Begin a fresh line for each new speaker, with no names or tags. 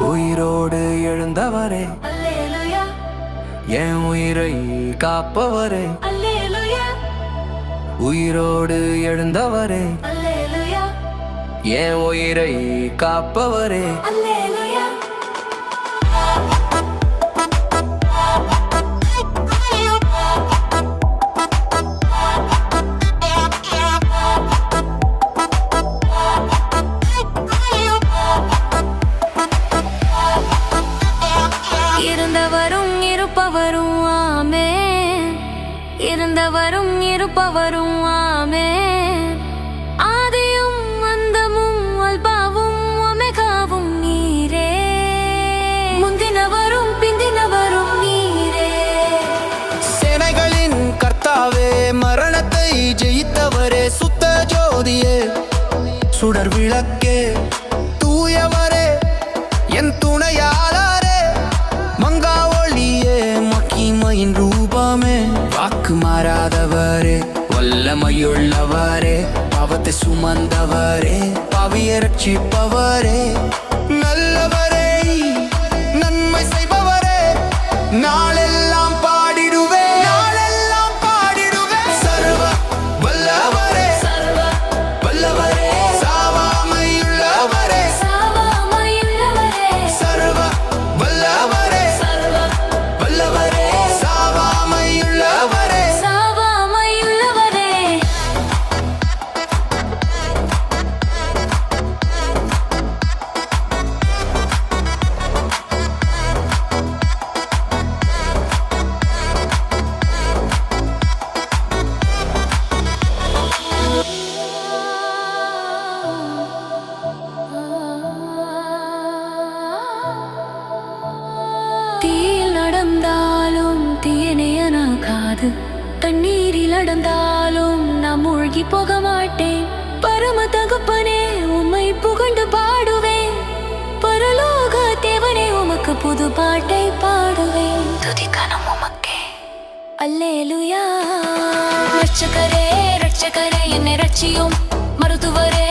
உயிரோடு எழுந்தவரே. என் உயிரை காப்பவரே. உயிரோடு எழுந்தவரே. என் உயிரை காப்பவரே.
அல்லேலூயா. இருந்தவரும் இருப்பவரும் ஆமே. இருந்தவரும் இருப்பவரும் ஆமே. ஆதியும் அந்தமும் அல்பாவும் ஒமெகாவும் நீரே. முந்தினவரும் பிந்தினவரும் நீரே.
சேனைகளின் கர்த்தாவே மரணத்தை ஜெயித்தவரே சுத்த ஜோதியே. சுடர் விளக்கே மாறாதவரே வல்லமையுள்ளவரே பாவத்தை சுமந்தவரே பவிய ரட்சிப்பவரே.
தீயில் நடந்தாலும் தீயணையனாகாது தண்ணீரில் நடந்தாலும் நான் மூழ்கி போக மாட்டேன். பரம தகுப்பனே உம்மை புகழ்ந்து பாடுவேன். பரலோக தேவனே உமக்கு புது பாட்டை பாடுவேன். துதிக்கணும் உமக்கே. அல்லேலுயா. ரட்சகரே ரட்சகரே என்னை ரட்சியும். மருத்துவரே